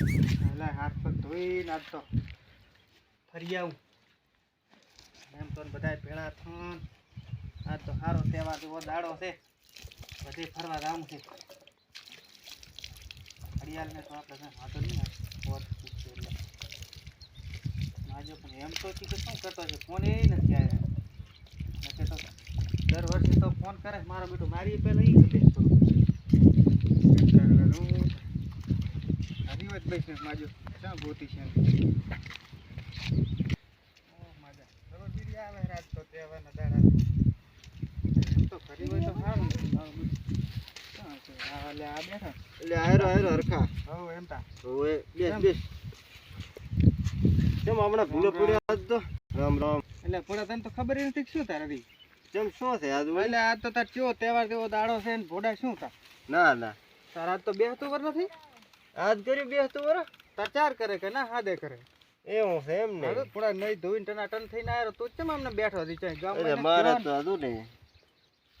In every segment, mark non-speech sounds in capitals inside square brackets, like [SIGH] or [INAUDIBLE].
એટલે હાથ પગ ધોઈને આજ તો ફરી આવું. એમ તો બધા ભેળા થન આજ તો સારો તહેવાર જેવો દાડો છે. બધે ફરવા જવું છે. હરિયાળને તો વાંધો નહીં એટલે. આજે પણ એમ તો શું કરતો છે? ફોન એ નથી તો દર વર્ષે તો ફોન કરે મારો બેટો મારી પહેલાં એ ગમે વાત બેસને માજો. ક્યાં ગોતી છે. તો તો તો. એટલે તા. બેસ? બેસ. રામ તો? રામ પૂરા તને તો ખબર નથી શું તારે કેમ શું છે આજ એટલે તો તાર ચો તહેવાર જેવો દાડો છે ને ભોડા શું તાર ના ના. તાર તો બેસતું વર નથી? આજ કર્યું બેસ તો બરો તાર કરે કે ના હાદે કરે. એવું છે એમ ને. થોડા નહીં ધોઈને ટના ટન થઈને આવ્યો તો ચમ અમને બેઠો હતી ચાઈ અરે મારે તો હતું ને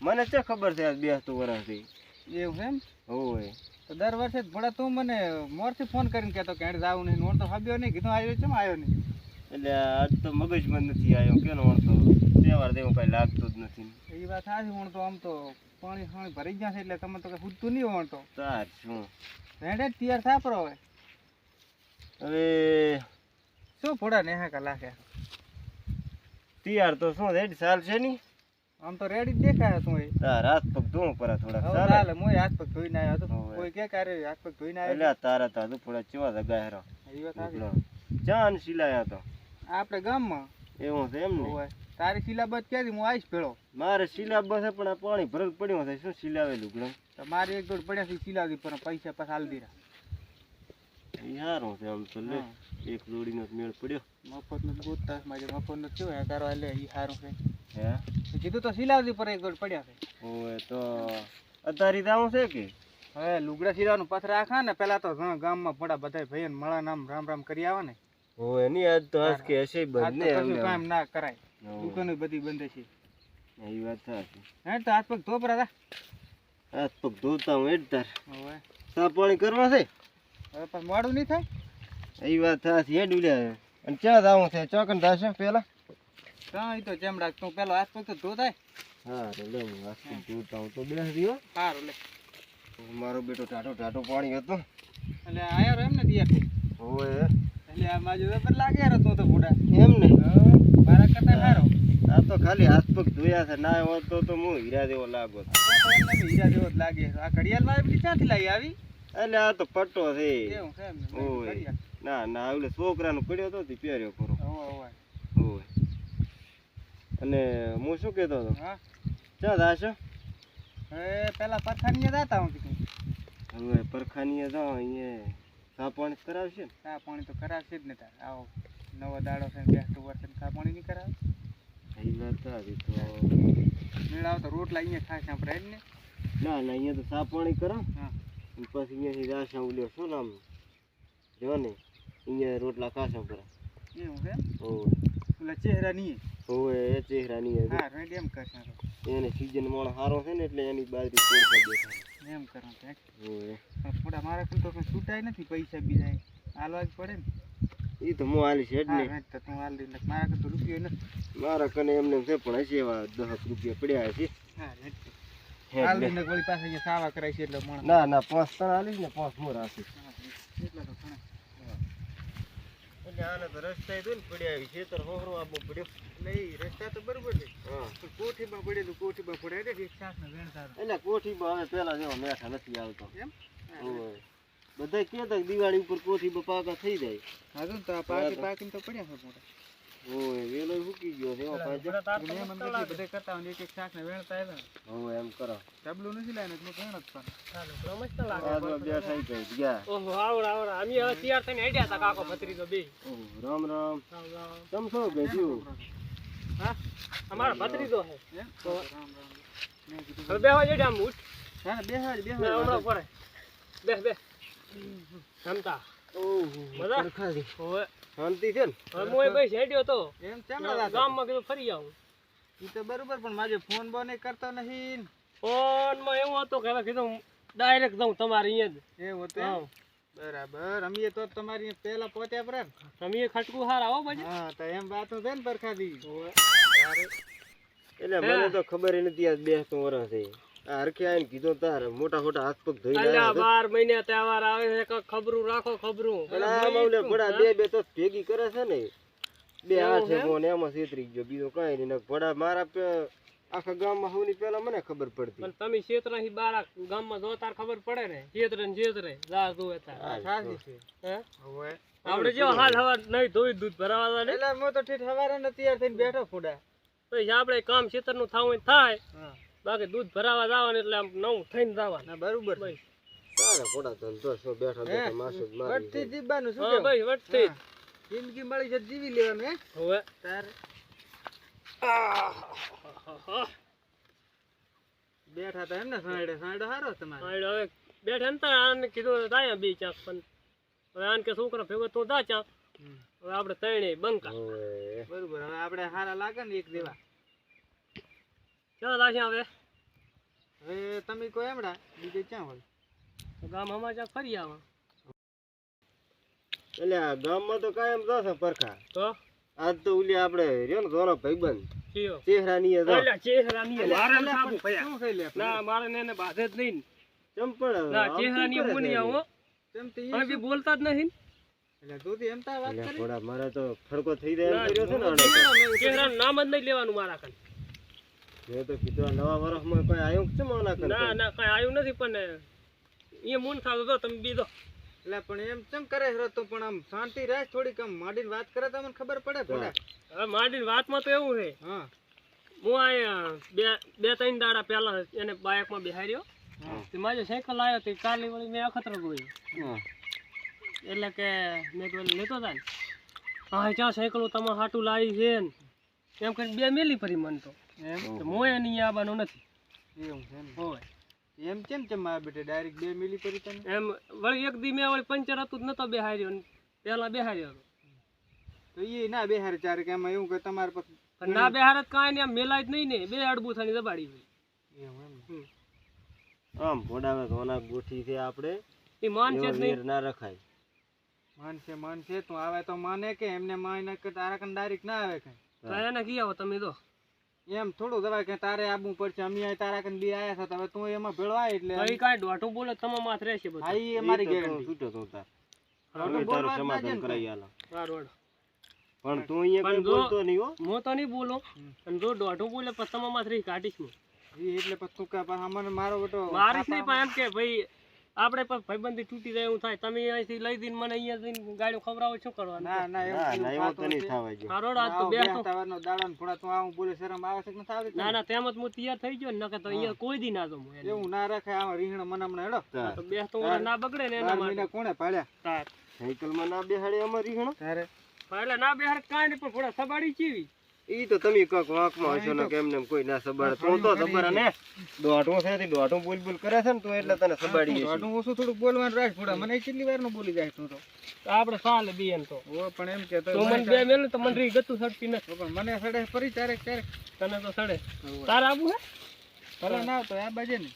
મને છે ખબર છે આજ બે હતું વરાથી જવાનું. એવું છે એમ? હોય તો દર વર્ષે ભોળા તું મને મોરથી ફોન કરીને કહેતો કે જાવું નહીં નોર તો ફાબ્યો નહીં કીધું આવ્યો ચમ આવ્યો નહીં એટલે આજ તો મગજમાં નથી આવ્યો કેનો વળતો? તહેવાર દેવું કઈ લાગતું જ નથી. એ વાત સાચી હું તો આમ તો પાણી પાણી ભરી ગયા છે એટલે તમે તો કઈ પૂછતું નહીં વણતો તાર શું? હેડે તૈયાર થાપરો હવે. હવે શું ભોળા ને હા તૈયાર તો શું રેડ સાલ છે ની? આમ તો રેડી જ દેખાય તું એ? તાર હાથ પગ ધોવું પડે થોડા ચાલે ચાલે મોય હાથ પગ ધોઈને આવ્યો હતો. કોઈ કે કારે હાથ પગ ધોઈને આવ્યો આ તારા તા તું થોડા ચેવા જગા હેરો. એ વાત ચાન સિલાયા તો. આપણે ગામમાં એવું છે એમ ને. તારી સિલાબત ક્યાંથી? હું આવીશ ભેળો. મારે સિલાબ બસ પણ આ પાણી ભરત પડ્યું છે શું સિલાવેલું તો મારે એક દોડ પડ્યા છે સિલાવી પણ પૈસા પાછા હાલ દીરા સારું છે આમ તો લે. એક જોડીનો જ મેળ પડ્યો. મફતનું ગોતતા મારે મફતનું થયું હે તારો લે એ સારું છે. હે? કીધું તો સિલાવતી પર એક દોડ પડ્યા છે. ઓય તો અતારી દાવું છે કે? હવે લુગડા સિલાવાનું પાછળ રાખા ને પેલા તો ઘણા ગામમાં પડા બધા ભાઈ મળા નામ રામ રામ કરી આવે ને ઓય એની આજ તો આજ કે હશે આજ બંધ ને કામ ના કરાય. દુકાનો બધી બંધ છે? એ વાત સાચી. હે તો હાથ પગ ધોપરા હતા હાથ પગ ધોતા હું એડ તાર. હવે. સા પાણી કરવા છે? હવે પણ મોડું નહીં થાય? એ વાત સાચી હેડ ઉલ્યા અને ક્યાં દાવું છે? ચોકન દાશે પેલા? હા એ તો જેમ રાખ તું પેલો હાથ પગ તો ધોતાય હા તો લે હું હાથ પગ ધોતા હું તો બેસ રહ્યો. સારું લે. મારો બેટો ટાટો ટાટો પાણી હતો. એટલે આયા એમ ને દિયા ઓય એટલે આ બાજુ વેપાર લાગે યાર તું તો બુડા એમ ને? મારા કરતા સારો. આ તો ખાલી હાથ પગ ધોયા છે ના હોત તો તો હું હીરા જેવો લાગો હીરા જેવો જ લાગે આ આવી બધી ક્યાંથી લાવી આવી? એટલે આ તો પટ્ટો છે. ઓય. ના ના ઓલે છોકરાનો પડ્યો તો પહેર્યો ખરો હોવે. ઓય અને હું શું કહેતો હતો? હા? ક્યાં જાશો? એ પેલા પરખાનીએ જતા હું કીધું. હવે પરખાનીએ જાઓ અહીંયા. પાણી કરાવશે ને. પાણી તો કરાવશે જ ને તાર. આવો નવો દાડો છે બેસતું વર્ષે છે પાણી નહીં કરાવે? એ વાત સાચી તો મેળાવ તો રોટલા અહીંયા છે આપણે જ ને ના ના અહીંયા તો ચા પાણી કરો હા. પછી અહીંયાથી જાશા ઉલ્યો શું નામ? જો ને અહીંયા રોટલા ખાશા પર એવું કે ઓય પેલા ચહેરા નહીં ઓય એ ચહેરાની એ. હા રેડી એમ કરશે. એને સીઝન મોણ સારો છે ને એટલે એની બાજરી દેખાય એમ કરો થોડા મારા કુલ તો છૂટાય નથી પૈસા બીજા હાલવા જ પડે ને. એ તો હું હાલી હા ને તો તું હાલ દે મારા કુલ તો રૂપિયો નથી. મારા કને એમને છે પણ હશે એવા દસ રૂપિયા પડ્યા છે હા હાલ. વળી પાસે અહીંયા સાવા કરાય છે એટલે ના ના પાંચ ત્રણ હાલીશ ને પાંચ મોર રાખીશ હા, એટલા તો ઘણા. એટલે આને તો રસ્તા ને પડ્યા આવી છે તો હોહરો આપવો પડ્યો. નહીં રસ્તા તો બરોબર છે. પણ કોઠીમાં પડેલું કોઠીમાં પડે શાકને એટલે કોઠીમાં હવે જેવો મેઠા નથી આવતો. એમ? બધા કહેતા કે દિવાળી ઉપર કોઠી પાકા થઈ જાય. હા તો પાકી પાકીને તો પડ્યા છે મોટા. ઓય વેલો ફૂકી ગયો છે પાછો મહેમાન બધી બધે કરતા હોય ને એક એક શાકને વેણતા આવ્યા હવે એમ કરો. નથી વેણ જ પણ. તો બે થઈ ગઈ ગયા. ઓહો આવડા આવડા. અમે હવે તૈયાર થઈને હેડ્યા હતા કાકો ભત્રીજો બે. ઓહ, રામ રામ. તમ શું ગયું હા? અમારો ભત્રીજો છે. એમ? રામ રામ બેહવા જેડે આમ ઉઠ હા ને બેહાડ ને હમણાં પડે. બે બે રમતા ઓહ મજા? પરખાલી. શાંતિ છે ને? હવે હું બસ હેડ્યો તો. એમ કેમ ગામમાં કીધું ફરી આવું. ઈ તો બરોબર પણ મારે ફોન બોન કરતો નથી ફોનમાં એવું હતું કે હવે કીધું ડાયરેક્ટ જાઉં તમારે અહીંયા જ. એવું હતું બરાબર અમે તો તમારી પેલા પહોંચ્યા પર. તમે ખટકું હાર આવો પછી. હા તો એમ વાત છે ને પરખાદી એટલે મને તો ખબર ય નથી આજ બે તો વર્ષ હરખે આવીને કીધું તાર મોટા મોટા હાથ પગ ધોઈને અલ્યા બાર મહિને તહેવાર આવે છે કે ખબરું રાખો ખબરું. આ માવલે ભડા બે બે તો ભેગી કરે છે ને. બે આ છે ફોન એમાં છેતરી ગયો બીજો કઈ નહીં. ને મારા આખા ગામમાં સૌની પેલા મને ખબર પડતી. પણ તમે ક્ષેત્રથી બાર ગામમાં જો તાર ખબર પડે ને. ક્ષેત્ર ને ક્ષેત્રે જા તું સાચી છે હે? હવે આપણે જેવો હાલ હવા નહીં ધોઈ દૂધ ભરાવા એટલે હું તો ઠીક સવારે ને તૈયાર થઈને બેઠો ફોડા. પછી આપણે કામ ક્ષેત્રનું થવું થાય. હા. બાકી દૂધ ભરાવા જવાનું એટલે આમ નવું થઈને જવાનું. બરોબર સારા ખોટા ધંધો છો બેઠા બેઠા માસુ મારી વટથી જીવવાનું શું હા ભાઈ વટથી જિંદગી મળી છે તો જીવી લેવાનું હે? હવે. તાર. બેઠા તો એમને સાંડે સાંડો હારો તમારે. હા, હવે બેઠા ને આને કીધું થાય બી ચાક પણ. હવે આને કે છોકરા ભેગો તું દા ચાક. હવે આપણે ત્રણેય બંકા. બરોબર હવે આપણે હારા લાગે ને એક દેવા. ક્યાં લાશે હવે? હવે તમે કોઈ એમડા બીજે ક્યાં હોય? તો ગામ હમા ફરી આવો. એટલે ગામમાં તો કાયમ જશે પરખા. તો? આજ તો ઉલી આપણે રહ્યો ને ધોનો ભાઈબંધ. તો. અલ્યા ચહેરાની એ. મારે ને સાબુ ભયા શું ખાઈ લે ના મારે ને બાધે જ નહીં પણ ના ચહેરા કરે હું નહીં આવો. આવું તે હવે બી બોલતા જ નહીં મારા એમ તા વાત અલ્યા કરી. ઘોડા મારે તો ફડકો થઈ ના, કર્યો છે ને નામ જ નહીં લેવાનું મારા કન. મેં તો કીધું નવા વર્ષમાં કોઈ આવ્યું છે માના કરતા? ના ના કઈ આવ્યું નથી પણ એ મૂન ખાતો તો તમે બીજો. એટલે પણ એમ કેમ કરે છે તો પણ આમ શાંતિ રાખ થોડીક? આમ માંડીને વાત કરે તો મને ખબર પડે ભોળા. હવે માંડીની વાતમાં તો એવું છે. હા. હું આ બે બે ત્રણ દાડા પહેલા એને બાયકમાં હા. તે મારી સાયકલ આવ્યો તે કાલી વળી મેં અખતરો ગયો હા. એટલે કે મેં તો ઓલી લેતો હતા ને. હા ચા સાયકલ તમારે હાટું લાવી છે ને. એમ કરીને બે મેલી ફરી મન તો. એમ? તો મોય નહીં આવવાનું નથી. એવું છે ને. હોય. એમ કેમ કેમ મારા બેટે ડાયરેક્ટ બે મિલી પડી તને? એમ વળી એક દી મેં વળી પંચર હતું જ નતો બેહાડ્યો ને પહેલા બેહાડ્યો હતો. તો એ ના બેહારે ચારે કે એમાં એવું કે તમારે પણ ના બેહાડત કાંઈ નહીં આમ મેલાય જ નહીં ને બે અડબુ થઈને દબાડી હોય. એમ આમ ઘોડામાં ધોના ગોઠી છે આપણે. એ માન છે નહીં. ના રખાય. માનશે માનશે તું આવે તો માને કે એમને માને કે તારા કન ડાયરેક્ટ ના આવે કઈ. તો એને કી આવો તમે તો એમ થોડું દવાય કે તારે આબવું પડશે અમે અહીં તારા કન બે આયા હતા હવે તું એમાં ભેળવાય એટલે કઈ કાંઈ દોઢું બોલે તમારા માથે રહેશે હા બધું અમારી ઈ તો તું ગેરંટી છૂટો તો તાર. હવે તારું સમાધાન કરાઈ આલો. સારું હેડો. પણ તું અહીંયા કઈ બોલતો નહીં હો. હું તો નહીં બોલો. અને જો દોઢું બોલે પછી તમારા માથે રહી કાઢીશ હું. એટલે પછી તું કે પણ અમને મારો બેટો મારીશ નહીં પણ એમ કે ભાઈ આપણે પણ ભાઈબંધી તૂટી જાય એવું થાય. તમે અહીંથી લઈ દઈને મને અહીંયા જઈને ગાડીઓ ખવડાવો શું કરવાનું? ના ના એવું ના એવું તો નહીં. થવા જો સારો આજ તો બેઠો સવારનો દાડો ને થોડા તું આવું બોલે શરમ આવે છે કે નથી આવતી? ના ના તેમ જ હું તૈયાર થઈ ગયો ને નકર તો અહીંયા કોઈ દી ના જો હું એવું ના રાખે આમાં રીંગણ મને હમણાં હેડો. તો બે તો ના બગડે ને એના માટે. કોણે પાડ્યા? તાર. સાયકલમાં ના બેહાડે અમારી રીંગણો? તારે? પાડ્યા ના બેહાડે કાંઈ નહીં પણ થોડા સબાડી ચીવી ઈ તો તમે કાંક વાંકમાં હશો ને કેમ એમને કોઈ ના સબાડે તું તો સબર ને. દોઢું છે દોઢું બોલ બોલ કરે છે ને તો એટલે તને સબાડી. આટલું ઓછું થોડું બોલવાનું રાખ થોડા. મને કેટલી વારનું બોલી જાય તું તો? આપણે સાલ બી એમ તો. ઓ પણ એમ કે તો તો મને બે મેલ તો મને રી ગતું સડતી નથી. પણ મને સડે ફરી ચારેક ચારેક. તને તો સડે. તારે આવું હે? ભલે ના તો આ બાજે ને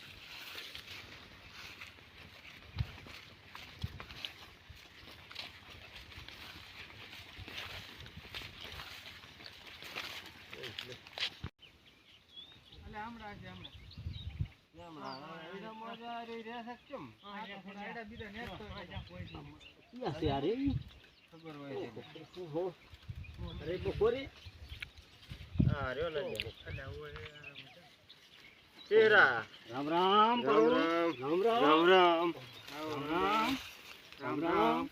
અલે હમણાં છે હમણાં. એના મજા આ રહી રહેશે કેમ? આ તો થોડા આયડા બીજા નેસતો હોય તો. ક્યાં છે આ રે? ખબર હોય છે. ઓહો. અરે બપોરે હા રહ્યો રામ રામ રામ રામ રામ રામ રામ રામ રામ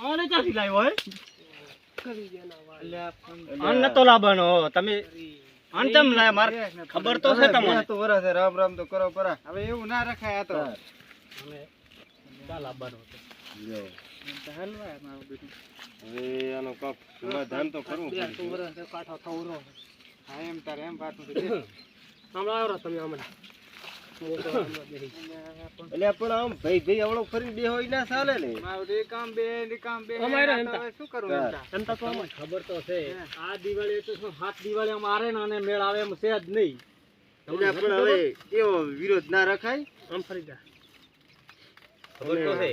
આને લાવ્યો હે અલ્યા પણ આન નતો લાવવાનો, તમે કેમ લાય માર ખબર તો છે તમને. તો વરા છે, રામ રામ તો કરો પરા. હવે એવું ના રખાય આ તો. અમે ચાલ આબાનો જો. હલવાય મારું બેટું હવે આનો કાંક સમાધાન તો કરવું પડે તો વરસ કાઠો થવરો હા એમ તારે એમ વાત [COUGHS] નથી હમણાં તમે હમણાં. એટલે પણ આમ ભાઈ ભાઈ આવડો ફરી બે હોય ના ચાલે ને. મારું કામ બે ને કામ બે શું કરું એમ તા? તો ખબર તો છે. આ દિવાળી તો શું હાથ દિવાળી મારે ને મેળ આવે એમ છે જ નહીં. એટલે પણ હવે એવો વિરોધ ના રખાય. આમ ફરી જા. ખબર તો છે.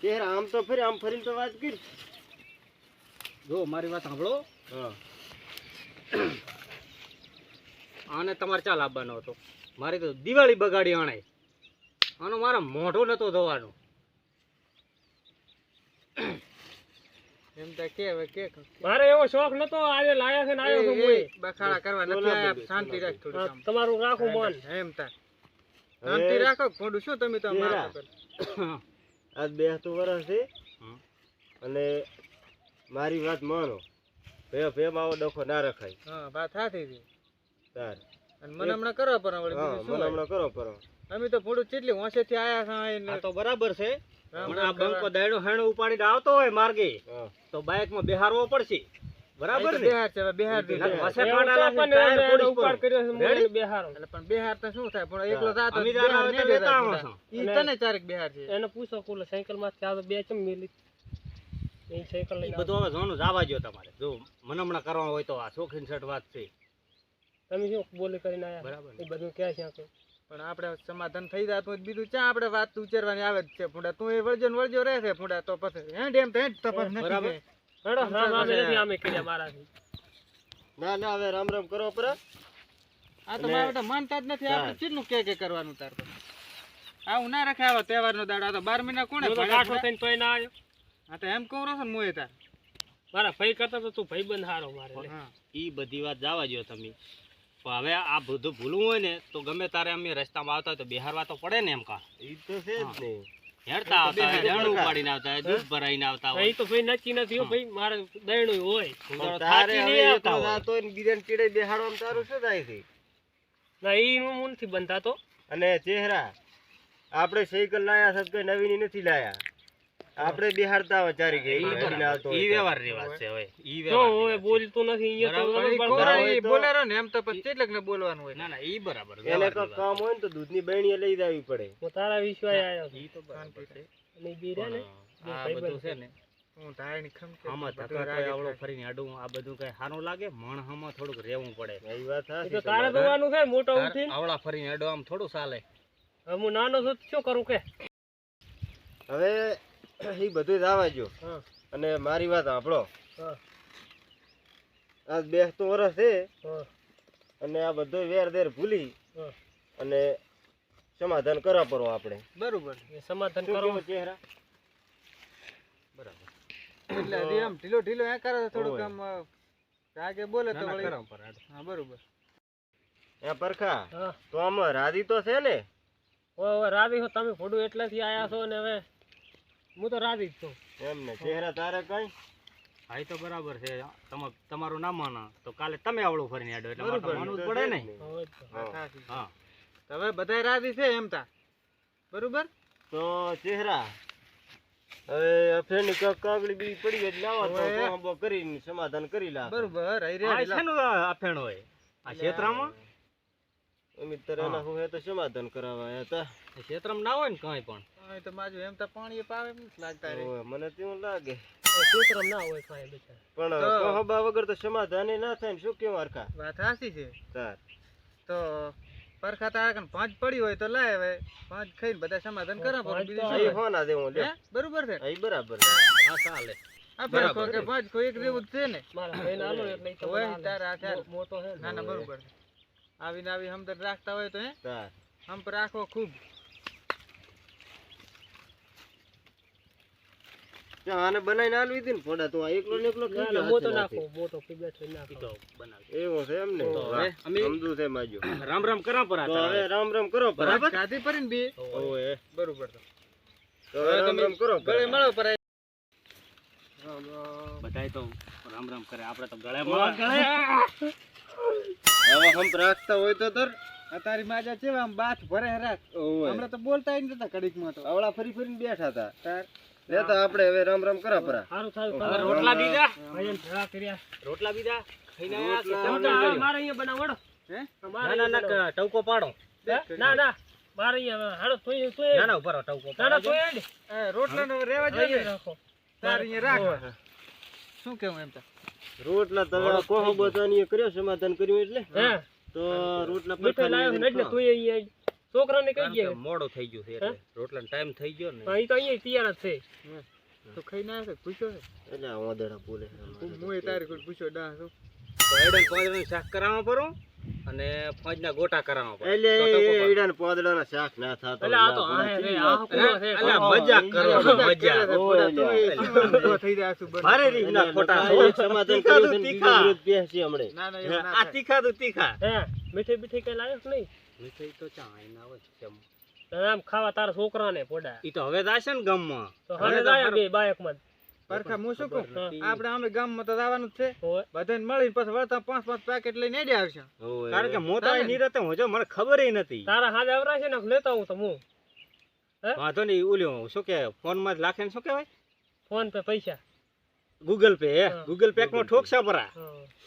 ચહેરા આમ તો ફરી આમ ફરીને તો વાત કરી. જો મારી વાત સાંભળો. હા. આને તમારે ચાલ આપવાનો હતો. મારી તો દિવાળી બગાડી અણાય. આનો મારો મોઢો નતો ધોવાનો. એમ તો કે હવે કે મારે એવો શોખ નતો આજે લાયા છે ને આવ્યો છું હું બખાડા કરવા નથી આયા. શાંતિ રાખ તમારું રાખું મન. એમ તા. શાંતિ રાખો. ખોડું શું તમે તો મારા આજ બે તો વરસ છે. અને મારી વાત માનો. ભે ભે આવો ડખો ના રખાય. હા વાત સાચી છે. તાર. અને મને હમણાં કરો પર વળી બીજું શું મને હોય? હમણાં કરો અમે તો થોડું ચેટલી હોંશેથી આયા છે આ તો બરાબર છે. પણ આ બંકો દાયડો હેણો ઉપાડીને આવતો હોય માર્ગે હા. તો બાઇકમાં બેહારવો પડશે. બરાબર ને? બિહાર છે બિહાર દીધો. એવું વસે તો કાંડા ટાયર પોલીસ પર. કર્યો છે, હું Ready? એને બેહારો. પણ બિહાર તો શું થાય? પણ એકલો જાતો અમે દાડા આવે તો લેતા આવો છો. ઈ તને ચારેક એને પૂછો કુલે સાયકલમાંથી આવે બે ચમ મેલી. એ સાયકલ ઈ લઈને બધું હવે જોનું જવા દ્યો તમારે. જો મનમણા કરવા હોય તો આ શોખીન સટ વાત છે. તમે શું બોલી કરીને આવ્યા બરાબર. એ બધું ક્યાં છે આપણે પણ આપણે સમાધાન થઈ જાય તો બીજું ક્યાં આપણે વાત ઉચેરવાની આવે જ છે ફૂંડા. તું એ વળજો ને વળજો રહે છે ફૂંડા તો પછી. હે ડેમ તો હે જ તપાસ નથી બરાબર. છે. હેડો, રામ પછી નથી આમે કર્યા મારાથી. ના ના હવે રામ રામ કરો પર. આ તો મારા બેટા માનતા જ નથી. આપણે. ચીટલું કે કે કરવાનું તાર તો? આવું ના રખાય આવા તહેવારનો દાડો. આ તો બાર મહિના પાડ્યા કાઠો થઈને તોય ના આવ્યો. હા તો એમ કહું રહો ને મોએ તાર. મારા ભાઈ કરતા તો તું ભાઈ બંધ હારો મારે હા. ઈ બધી વાત જવા દ્યો તમે. હવે આ બધું ભૂલવું હોય ને તો ગમે તારે અમે રસ્તામાં આવતા હોય તો બિહારવા તો પડે ને એમ કા? ઈ તો છે જ ને. હેડતા આવતા હોય રેણું પડતા. આવતા હોય દૂધ ભરાઈને આવતા હોય એ તો ભાઈ નક્કી નથી હો ભાઈ મારે દયણું હોય. તારે હવે આવતા હોય. જાતો બીજાને ચીડે બેહાડવામાં તારું શું થાય છે? ના ઈ હું નથી બંધાતો. અને ચહેરા આપણે સાયકલ લાયા છે તો કઈ નવીની નથી લાયા. આપણે બિહારતા હોય ચારી કે ઈ. વ્યવહાર રિવાજ છે હવે ઈ વ્યવહાર બોલતું નથી અહીંયા તો બરાબર. તમે પણ પણ ઈ બોલે. ઈ તો- બોલે રહો ને એમ તો પછી કેટલક ને બોલવાનું હોય. ના ના ઈ બરાબર એને તો કામ હોય ને તો દૂધની બરણીએ લઈ જવી પડે. તો તારા વિશ્વાસ આયો ઈ તો બરાબર છે. ને ઈ રે ને? આ બધું છે ને. હું ધાયણી ખમકે આમાં બધું ધક્કા રાગે આવડો થાય. ફરીને અડું આ બધું કઈ સારું લાગે? મણ હામાં થોડુંક રહેવું પડે. એ વાત એ તો તારે દોવાનું છે મોટો ઉઠીને. આવડા ફરીને અડો આમ થોડું ચાલે. હું નાનો છું શું કરું કે? હવે એ બધું જ આવવા જો હા. અને મારી વાત સાંભળો. હા. બે બેસતું વર્ષ છે. હા. અને આ બધો વેર દેર ભૂલી. હા. અને સમાધાન કરવા પડો આપણે. બરોબર. સમાધાન કરો ચહેરા? બરાબર. એટલે હજી આમ ઢીલો ઢીલો એ કરે થોડુંક આમ રાગે બોલે તો. હા બરોબર. એ પરખા તો આમ રાજી તો છે ને? હવે રાજી છો તમે ફોડું એટલાથી આયા છો ને હવે હું તો રાજી જ છું. એમ ને ચહેરા તારે કઈ? ભાઈ તો બરાબર છે. તમ- તમારું ના માનો તો કાલે તમે આવડું ફરીને આડો એટલે તો માનવું પડે ને. હવે હા. બધાય રાજી છે એમ તા. બરોબર? તો ચહેરા. હવે અફેરની કાગળી બી પડી આવો તો કરીને સમાધાન કરી લા બરોબર આ શેનું આ અફેણ હોય? આ ક્ષેત્રમાં મિત્ર એના હું. હે તો સમાધાન કરાવવા હતા ક્ષેત્રમાં ના હોય ને કાંઈ પણ. તો માજુ એમ તો પાણી પાવે એમ લાગતા રે. ઓવે, મને તેવું લાગે. એ ના હોય કાંઈ બિચારા. પણ તો- વગર તો સમાધાન ના થાય ને શું કેવું હરખા? વાત સાચી છે. તાર. તો પરખા તારા કન પાંચ પડી હોય તો લાય હવે. પાંચ ખાઈને બધા સમાધાન કરા પાંચ બીજું શું અહીં હોય? દેવું લે બરોબર છે? અહીં બરાબર હા ચાલે. આ પરખો કે પાંચ કોઈ એક જેવું જ છે ને? મારા ભાઈને આલો એટલે તો હોય, મને આલે. તારા હાથે મોટો છે ના. ના બરોબર આવીને આવી હમદર્દ રાખતા હોય તો હે? તાર. હમ પર રાખો ખૂબ. આને બનાવીને આલવી હતી ને ફોડા તો આ એકલો ને એકલો ખાઈ ના મોટો નાખો મોટો કે બેઠો નાખો. ઈ તો બનાવી એવું છે એમ ને? તો હવે અમે- સમજુ છે માજો. રામ રામ કરા પર તો હવે રામ રામ કરો પર. બરાબર. કાઢી પડીને બી? ઓવે બરોબર તો. તો હવે રામ રામ કરો ગળે મળો પર. બધાય તો રામ રામ કરે. આપણે તો ગળે હવે હમ રાખતા હોય તો તર. તારી માજા છે આમ બાથ ભરે રાખ ઓવે હમણાં તો બોલતા ય નતા કડીકમાં તો. અવળા ફરી ફરીને બેઠા હતા. તાર. લેતા આપણે હવે રામ રામ કરા પરા. સારું સારું રોટલા બીજા? ભાઈને ભેળા કર્યા. રોટલા બીજા? ખાઈને આયા? મારે અહીંયા બનાવડો હે? ના ના ના ટવકો પાડો? ના ના. મારે અહીંયા હાલો તોય તોય ના ના ઉપર ટવકો ના ના પાડો. તોય એ રોટલા નો રેવા જોઈએ. રાખો. તાર અહીંયા રાખ. શું કેવું એમ તો રોટલા તમે કોહો બધાની કર્યો સમાધાન કર્યું એટલે? હે. તો રોટલા મીઠો લાવ્યો એટલે ખાઓ. અહીંયા છોકરાને કહી ગયા. મોડું થઈ ગયો છે એટલે રોટલાનો ટાઈમ થઈ ગયો ને. અહીં તો અહીંયા તૈયાર જ છે. તો ખાઈ ના છે પૂછ્યો એટલે ઓદડા બોલે હું તારી કોઈ પૂછ્યો ડા છું તો એડન પાંદડાનું શાક કરાવવા પડું અને પાંચના ગોટા કરાવવા પડે. એટલે તો એ ટકો પડે. ઈડાના પોદડાના શાક ના થતા એટલે આ તો આ રે આ પૂરો છે એટલે મજાક મજાક મજાક. કરે. પૂરા ઊભો થઈ જાય છું બને. ભારે રીતના ખોટા સમાધાન કર્યું છે તીખા. બેસી હમણે. ના ના આ તીખા તો તીખા. હે મીઠી બીઠી કઈ કે નહીં? મીઠાઈ તો ચા આઈને આવે છે કેમ? આમ ખાવા તારા છોકરાને પોડા. ઈ તો હવે જાશે ને ગામમાં. તો હવે જાય. બે બાયકમાં પરખા હું શું કહું? આપણે અમે ગામમાં તો જવાનું જ છે. બધાને મળીને પછી વળતા પાંચ પાંચ પેકેટ લઈને એડી આવશે. કારણ કે મોટા ની. નિરતે હું જો મને ખબર નથી. તારા હાજે આવરાશે ને લેતા હું તો હું. વાંધો નહીં ઓલ્યો શું કે ફોનમાં લાખે ને શું કહેવાય? ફોન પે પૈસા. ગૂગલ પે ગૂગલ પે માં ઠોકશા પરા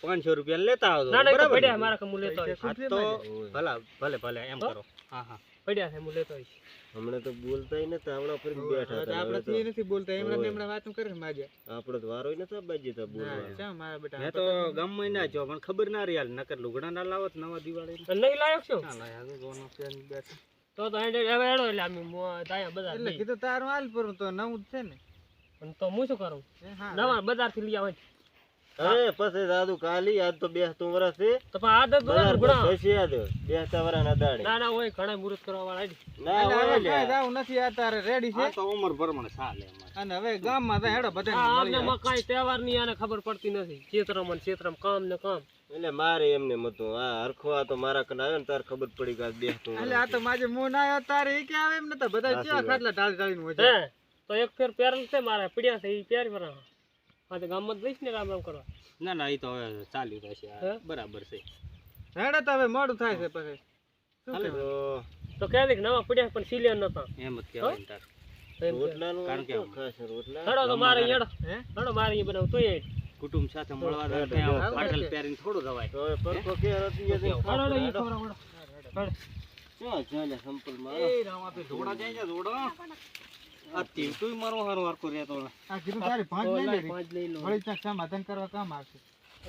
પાંચસો રૂપિયા લેતા આવજો. પડ્યા મારા કે લેતો તો. ભલા ભલે ભલે એમ કરો. હા હા. પડ્યા છે હું લેતો આવીશ. હમણાં તો બોલતાય નતા હમણાં ફરી બેઠા હતા આપણે હવે નથી બોલતા એમણે. એમણે વાતું કરે છે માજે. આપણો તો વારો નતા બાજી તા ના બોલવાનો. ચા મારા બેટા મેં તો ગામમાં ના જો પણ ખબર ના રહી હાલ નકર લુગડા ના લાવત નવા દિવાળી નહીં લાયક છું ના લાયા તો તો તો હેડે હવે હેડો એટલે અમે દાયા બધા એટલે કીધું તારું હાલ પર તો નવું જ છે ને. અને તો હું શું કરું? એ હા. નવા બજારથી લઈ આવે અરે પછી દાદુ કાલી આજ તો બેસતું વરસ છે. તો પણ આદત બધા પર પછી યાદ બેસતા વરા ના દાડે. ના ના હોય ઘણા મુરત કરવા વાળા. ના હોય હવે લ્યા. નથી આ તારે રેડી છે? આ તો ઉમર ભરમણ ચાલે અને હવે ગામમાં તો હેડો આ બધા આપને મકાઈ તહેવારની આને ખબર પડતી નથી. ક્ષેત્રમાં ને ક્ષેત્રમાં કામ ને કામ. એટલે મારે એમને મતું આ હરખવા આ તો મારા કને આવ્યો ને તાર ખબર પડી કે બેસતું એટલે આ તો માજે મોં ના આવ્યો તારે એ કે આવે એમ નતા બધા સાચી ખાટલા ઢાળી ઢાળીને હોય હે? તો એક ફેર પહેરેલ છે મારે પીડ્યા છે એ પેર પર હા તો ગામમાં જઈશ ને રામ રામ કરવા? ના ના એ તો હવે ચાલ્યું રહેશે બરાબર છે. હેડે તો હવે મોડું થાય છે પછી? તો કહે કે નવા પડ્યા પણ સિલિયન નતા. એમ જ કહેવાય ને તાર. રોટલાનું કારણ કે ખાસ રોટલા? હેડો તો મારે હેડો. હેડો મારે અહીં બનાવું તું કુટુંબ સાથે મળવા જાય હેડો, ત્યાં હેડો. પાટલ પહેરીને થોડું જવાય. તો હવે કે હતી એ હેડો, હેડો હેડો, ઈ હેડો. હેડો. હેડો. ક્યાં ચાલે સંપલમાં એ રામ આપે જોડા જાય જોડા આ તીવટું મારો હારો હારકો રહેતો આ કીધું તારી પાંચ લઈ લાય, પાંચ લઈ લો. વળી ત્યાં સમાધાન કરવા કામ આવશે.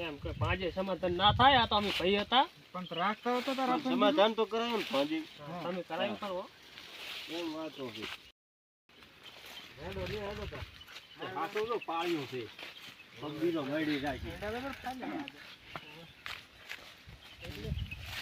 એમ કે પાંચે સમાધાન ના થાય આ તો અમે ભાઈ હતા. પણ રાખતા હો તારા સમાધાન તો કરાયું ને ભાજી તમે કરાવી કરો. એમ વાતો છે આ તો. જો પાળ્યું છે. પગીલો મળી જાય છે બરાબર ખાલી.